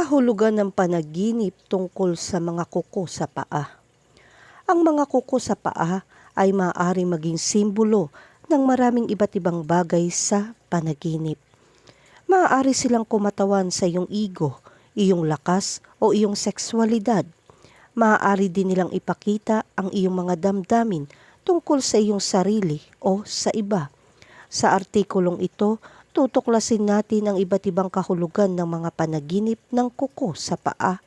kahulugan ng panaginip tungkol sa mga kuko sa paa. Ang mga kuko sa paa ay maaari maging simbolo ng maraming iba't ibang bagay sa panaginip. Maaari silang kumatawan sa iyong ego, iyong lakas o iyong sexualidad. Maaari din nilang ipakita ang iyong mga damdamin tungkol sa iyong sarili o sa iba. Sa artikulong ito, tutuklasin natin ang iba't ibang kahulugan ng mga panaginip ng kuko sa paa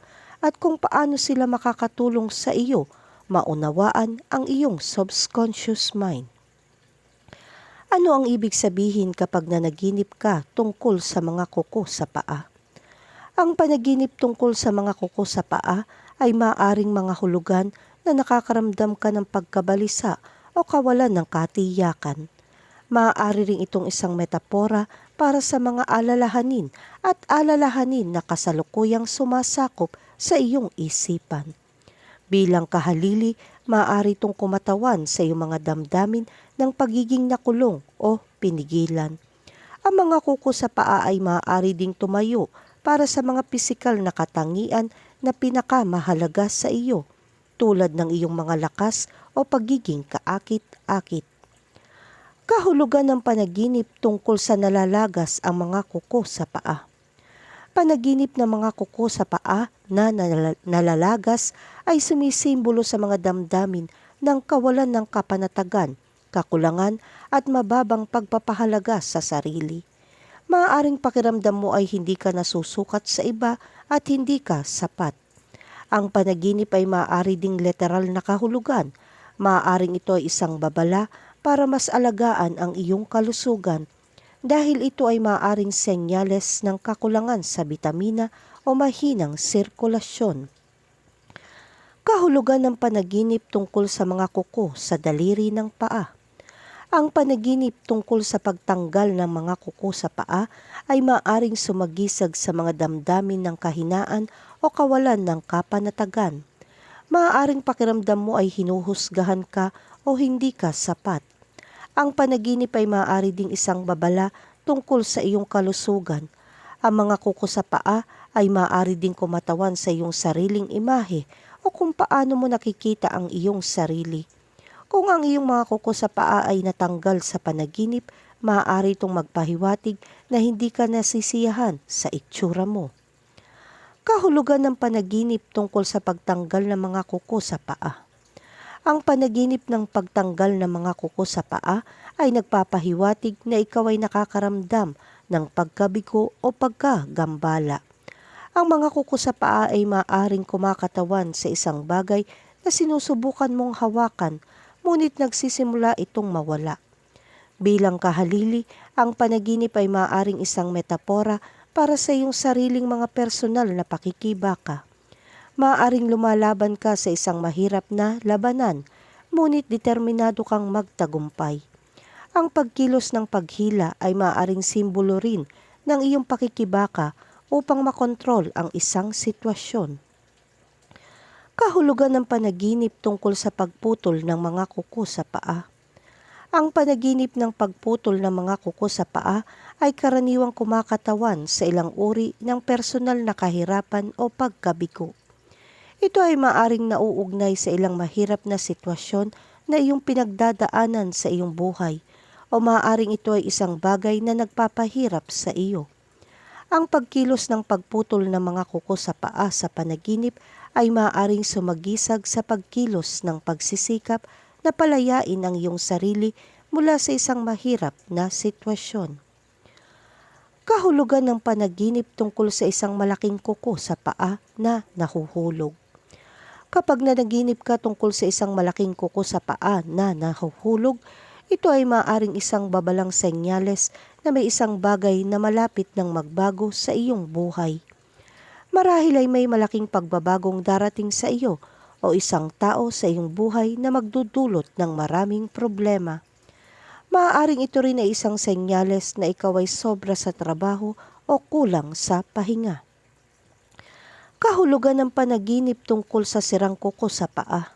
at kung paano sila makakatulong sa iyo maunawaan ang iyong subconscious mind. Ano ang ibig sabihin kapag nanaginip ka tungkol sa mga kuko sa paa? Ang panaginip tungkol sa mga kuko sa paa ay maaring mga hulugan na nakakaramdam ka ng pagkabalisa o kawalan ng katiyakan. Maaari ring itong isang metapora para sa mga alalahanin at alalahanin na kasalukuyang sumasakop sa iyong isipan. Bilang kahalili, maaari itong kumatawan sa iyong mga damdamin ng pagiging nakulong o pinigilan. Ang mga kuko sa paa ay maaari ding tumayo para sa mga pisikal na katangian na pinakamahalaga sa iyo, tulad ng iyong mga lakas o pagiging kaakit-akit. Kahulugan ng panaginip tungkol sa nalalagas ang mga kuko sa paa. Panaginip ng mga kuko sa paa na nalal- nalalagas ay sumisimbolo sa mga damdamin ng kawalan ng kapanatagan, kakulangan at mababang pagpapahalaga sa sarili. Maaaring pakiramdam mo ay hindi ka nasusukat sa iba at hindi ka sapat. Ang panaginip ay maaari ding literal na kahulugan. Maaaring ito ay isang babala para mas alagaan ang iyong kalusugan dahil ito ay maaaring senyales ng kakulangan sa bitamina o mahinang sirkulasyon. Kahulugan ng panaginip tungkol sa mga kuko sa daliri ng paa. Ang panaginip tungkol sa pagtanggal ng mga kuko sa paa ay maaring sumagisag sa mga damdamin ng kahinaan o kawalan ng kapanatagan. Maaaring pakiramdam mo ay hinuhusgahan ka o hindi ka sapat. Ang panaginip ay maaari ding isang babala tungkol sa iyong kalusugan. Ang mga kuko sa paa ay maaari ding kumatawan sa iyong sariling imahe o kung paano mo nakikita ang iyong sarili. Kung ang iyong mga kuko sa paa ay natanggal sa panaginip, maaari itong magpahiwatig na hindi ka nasisiyahan sa itsura mo. Kahulugan ng panaginip tungkol sa pagtanggal ng mga kuko sa paa. Ang panaginip ng pagtanggal ng mga kuko sa paa ay nagpapahiwatig na ikaw ay nakakaramdam ng pagkabigo o pagkagambala. Ang mga kuko sa paa ay maaring kumakatawan sa isang bagay na sinusubukan mong hawakan, ngunit nagsisimula itong mawala. Bilang kahalili, ang panaginip ay maaring isang metapora para sa iyong sariling mga personal na pakikibaka maaring lumalaban ka sa isang mahirap na labanan, ngunit determinado kang magtagumpay. Ang pagkilos ng paghila ay maaring simbolo rin ng iyong pakikibaka upang makontrol ang isang sitwasyon. Kahulugan ng panaginip tungkol sa pagputol ng mga kuko sa paa. Ang panaginip ng pagputol ng mga kuko sa paa ay karaniwang kumakatawan sa ilang uri ng personal na kahirapan o pagkabigo. Ito ay maaring nauugnay sa ilang mahirap na sitwasyon na iyong pinagdadaanan sa iyong buhay o maaaring ito ay isang bagay na nagpapahirap sa iyo. Ang pagkilos ng pagputol ng mga kuko sa paa sa panaginip ay maaaring sumagisag sa pagkilos ng pagsisikap na palayain ang iyong sarili mula sa isang mahirap na sitwasyon. Kahulugan ng panaginip tungkol sa isang malaking kuko sa paa na nahuhulog. Kapag nanaginip ka tungkol sa isang malaking kuko sa paa na nahuhulog, ito ay maaring isang babalang senyales na may isang bagay na malapit ng magbago sa iyong buhay. Marahil ay may malaking pagbabagong darating sa iyo o isang tao sa iyong buhay na magdudulot ng maraming problema. Maaaring ito rin ay isang senyales na ikaw ay sobra sa trabaho o kulang sa pahinga kahulugan ng panaginip tungkol sa sirang kuko sa paa.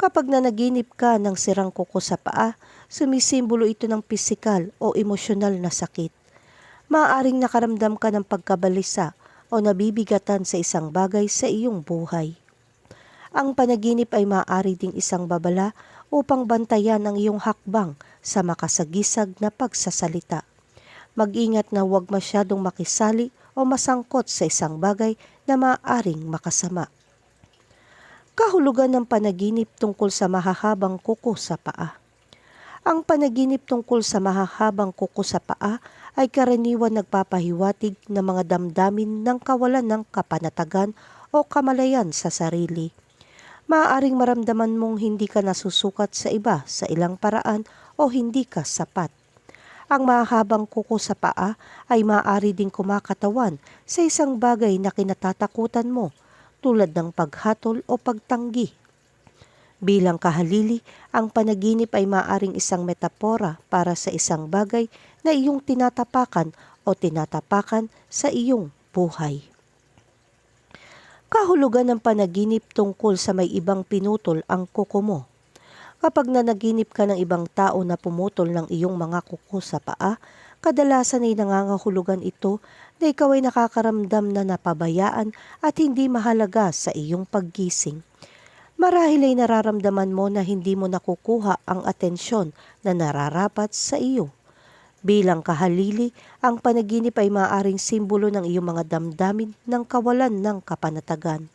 Kapag nanaginip ka ng sirang kuko sa paa, sumisimbolo ito ng pisikal o emosyonal na sakit. Maaaring nakaramdam ka ng pagkabalisa o nabibigatan sa isang bagay sa iyong buhay. Ang panaginip ay maaari ding isang babala upang bantayan ang iyong hakbang sa makasagisag na pagsasalita. Mag-ingat na huwag masyadong makisali o masangkot sa isang bagay na maaaring makasama. Kahulugan ng panaginip tungkol sa mahahabang kuko sa paa. Ang panaginip tungkol sa mahahabang kuko sa paa ay karaniwan nagpapahiwatig ng mga damdamin ng kawalan ng kapanatagan o kamalayan sa sarili. Maaaring maramdaman mong hindi ka nasusukat sa iba sa ilang paraan o hindi ka sapat. Ang mahabang kuko sa paa ay maaari ding kumakatawan sa isang bagay na kinatatakutan mo tulad ng paghatol o pagtanggi. Bilang kahalili, ang panaginip ay maaring isang metapora para sa isang bagay na iyong tinatapakan o tinatapakan sa iyong buhay. Kahulugan ng panaginip tungkol sa may ibang pinutol ang kuko mo. Kapag nanaginip ka ng ibang tao na pumutol ng iyong mga kuko sa paa, kadalasan ay nangangahulugan ito na ikaw ay nakakaramdam na napabayaan at hindi mahalaga sa iyong paggising. Marahil ay nararamdaman mo na hindi mo nakukuha ang atensyon na nararapat sa iyo. Bilang kahalili, ang panaginip ay maaaring simbolo ng iyong mga damdamin ng kawalan ng kapanatagan.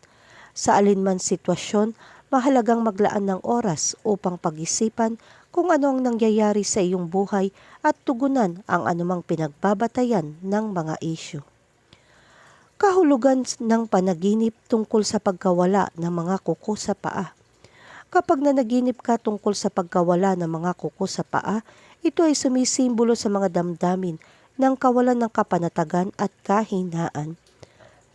Sa alinman sitwasyon, mahalagang maglaan ng oras upang pag-isipan kung ano ang nangyayari sa iyong buhay at tugunan ang anumang pinagbabatayan ng mga isyu. Kahulugan ng panaginip tungkol sa pagkawala ng mga kuko sa paa. Kapag nanaginip ka tungkol sa pagkawala ng mga kuko sa paa, ito ay sumisimbolo sa mga damdamin ng kawalan ng kapanatagan at kahinaan.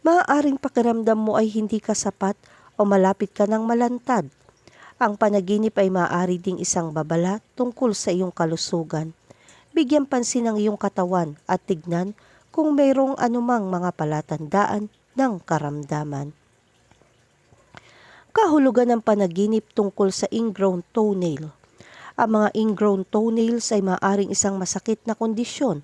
Maaaring pakiramdam mo ay hindi ka sapat o malapit ka ng malantad. Ang panaginip ay maaari ding isang babala tungkol sa iyong kalusugan. Bigyan pansin ang iyong katawan at tignan kung mayroong anumang mga palatandaan ng karamdaman. Kahulugan ng panaginip tungkol sa ingrown toenail. Ang mga ingrown toenails ay maaaring isang masakit na kondisyon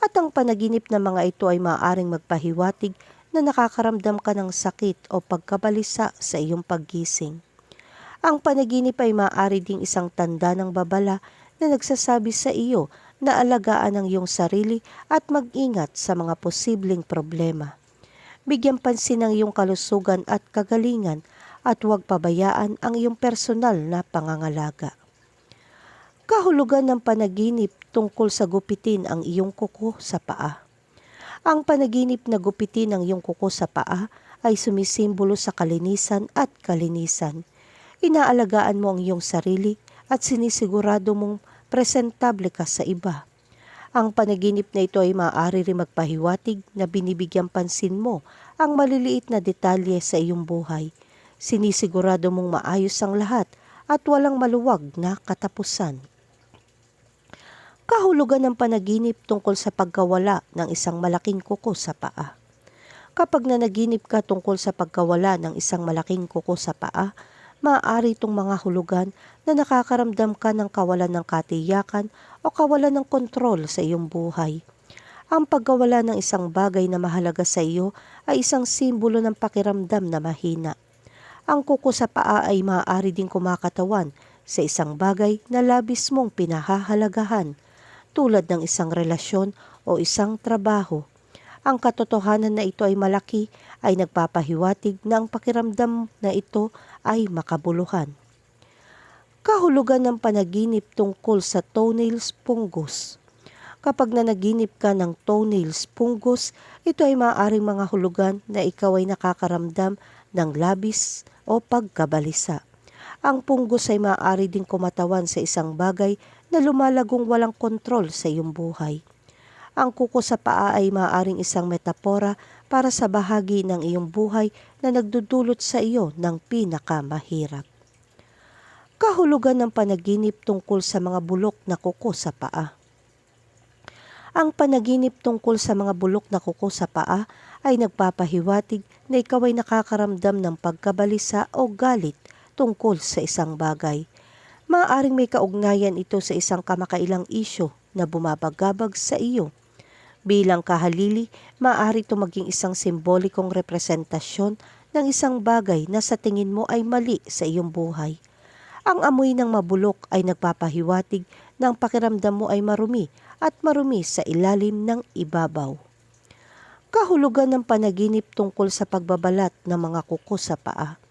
at ang panaginip ng mga ito ay maaaring magpahiwatig na nakakaramdam ka ng sakit o pagkabalisa sa iyong paggising. Ang panaginip ay maaari ding isang tanda ng babala na nagsasabi sa iyo na alagaan ang iyong sarili at mag-ingat sa mga posibleng problema. Bigyan pansin ang iyong kalusugan at kagalingan at huwag pabayaan ang iyong personal na pangangalaga. Kahulugan ng panaginip tungkol sa gupitin ang iyong kuko sa paa. Ang panaginip na gupitin ng iyong kuko sa paa ay sumisimbolo sa kalinisan at kalinisan. Inaalagaan mo ang iyong sarili at sinisigurado mong presentable ka sa iba. Ang panaginip na ito ay maaari rin magpahiwatig na binibigyan pansin mo ang maliliit na detalye sa iyong buhay. Sinisigurado mong maayos ang lahat at walang maluwag na katapusan kahulugan ng panaginip tungkol sa pagkawala ng isang malaking kuko sa paa. Kapag nanaginip ka tungkol sa pagkawala ng isang malaking kuko sa paa, maaari itong mga hulugan na nakakaramdam ka ng kawalan ng katiyakan o kawalan ng kontrol sa iyong buhay. Ang pagkawala ng isang bagay na mahalaga sa iyo ay isang simbolo ng pakiramdam na mahina. Ang kuko sa paa ay maaari ding kumakatawan sa isang bagay na labis mong pinahahalagahan tulad ng isang relasyon o isang trabaho. Ang katotohanan na ito ay malaki ay nagpapahiwatig na ang pakiramdam na ito ay makabuluhan. Kahulugan ng panaginip tungkol sa toenails pungus. Kapag nanaginip ka ng toenails pungus, ito ay maaaring mga hulugan na ikaw ay nakakaramdam ng labis o pagkabalisa. Ang punggos ay maaari din kumatawan sa isang bagay na lumalagong walang kontrol sa iyong buhay. Ang kuko sa paa ay maaaring isang metapora para sa bahagi ng iyong buhay na nagdudulot sa iyo ng pinakamahirap. Kahulugan ng panaginip tungkol sa mga bulok na kuko sa paa. Ang panaginip tungkol sa mga bulok na kuko sa paa ay nagpapahiwatig na ikaw ay nakakaramdam ng pagkabalisa o galit tungkol sa isang bagay Maaaring may kaugnayan ito sa isang kamakailang isyo na bumabagabag sa iyo. Bilang kahalili, maaari ito maging isang simbolikong representasyon ng isang bagay na sa tingin mo ay mali sa iyong buhay. Ang amoy ng mabulok ay nagpapahiwatig ng pakiramdam mo ay marumi at marumi sa ilalim ng ibabaw. Kahulugan ng panaginip tungkol sa pagbabalat ng mga kuko sa paa.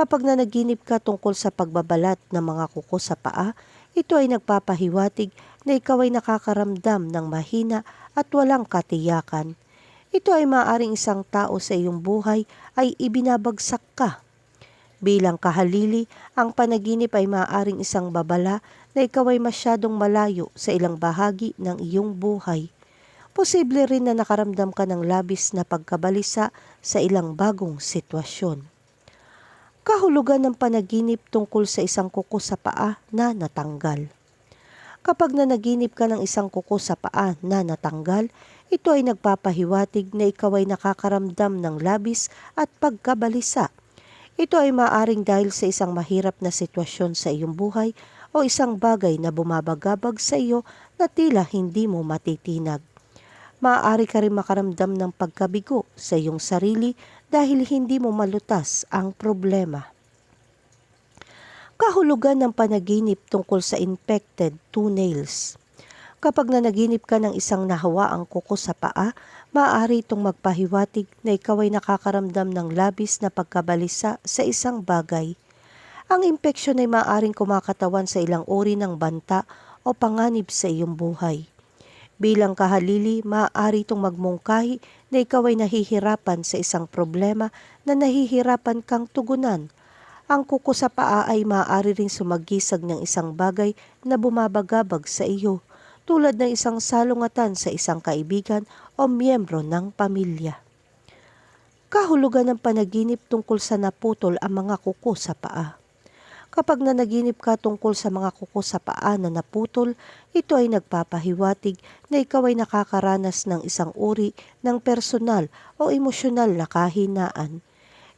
Kapag nanaginip ka tungkol sa pagbabalat ng mga kuko sa paa, ito ay nagpapahiwatig na ikaw ay nakakaramdam ng mahina at walang katiyakan. Ito ay maaring isang tao sa iyong buhay ay ibinabagsak ka. Bilang kahalili, ang panaginip ay maaaring isang babala na ikaw ay masyadong malayo sa ilang bahagi ng iyong buhay. Posible rin na nakaramdam ka ng labis na pagkabalisa sa ilang bagong sitwasyon. Kahulugan ng panaginip tungkol sa isang kuko sa paa na natanggal. Kapag nanaginip ka ng isang kuko sa paa na natanggal, ito ay nagpapahiwatig na ikaw ay nakakaramdam ng labis at pagkabalisa. Ito ay maaring dahil sa isang mahirap na sitwasyon sa iyong buhay o isang bagay na bumabagabag sa iyo na tila hindi mo matitinag. Maaari ka rin makaramdam ng pagkabigo sa iyong sarili dahil hindi mo malutas ang problema. Kahulugan ng panaginip tungkol sa infected toenails. Kapag nanaginip ka ng isang nahawaang kuko sa paa, maaari itong magpahiwatig na ikaw ay nakakaramdam ng labis na pagkabalisa sa isang bagay. Ang impeksyon ay maaaring kumakatawan sa ilang uri ng banta o panganib sa iyong buhay. Bilang kahalili, maaari itong magmungkahi na ikaw ay nahihirapan sa isang problema na nahihirapan kang tugunan. Ang kuko sa paa ay maaari ring sumagisag ng isang bagay na bumabagabag sa iyo, tulad ng isang salungatan sa isang kaibigan o miyembro ng pamilya. Kahulugan ng panaginip tungkol sa naputol ang mga kuko sa paa. Kapag nanaginip ka tungkol sa mga kuko sa paa na naputol, ito ay nagpapahiwatig na ikaw ay nakakaranas ng isang uri ng personal o emosyonal na kahinaan.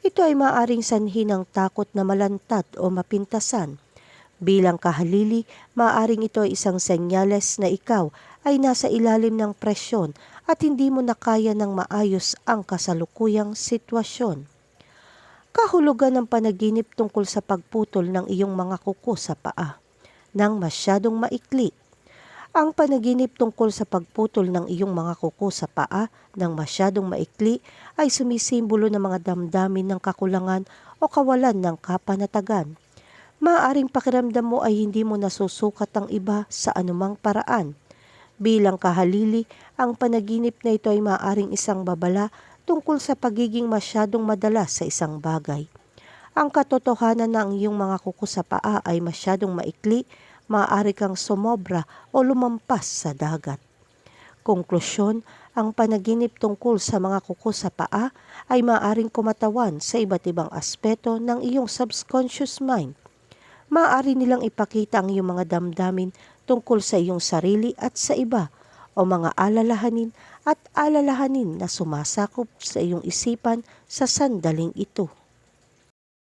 Ito ay maaring sanhi ng takot na malantad o mapintasan. Bilang kahalili, maaring ito ay isang senyales na ikaw ay nasa ilalim ng presyon at hindi mo na kaya ng maayos ang kasalukuyang sitwasyon kahulugan ng panaginip tungkol sa pagputol ng iyong mga kuko sa paa nang masyadong maikli. Ang panaginip tungkol sa pagputol ng iyong mga kuko sa paa nang masyadong maikli ay sumisimbolo ng mga damdamin ng kakulangan o kawalan ng kapanatagan. Maaring pakiramdam mo ay hindi mo nasusukat ang iba sa anumang paraan. Bilang kahalili, ang panaginip na ito ay maaring isang babala tungkol sa pagiging masyadong madalas sa isang bagay. Ang katotohanan na ang iyong mga kuko sa paa ay masyadong maikli, maaari kang sumobra o lumampas sa dagat. Konklusyon, ang panaginip tungkol sa mga kuko sa paa ay maaaring kumatawan sa iba't ibang aspeto ng iyong subconscious mind. Maaari nilang ipakita ang iyong mga damdamin tungkol sa iyong sarili at sa iba o mga alalahanin at alalahanin na sumasakop sa iyong isipan sa sandaling ito.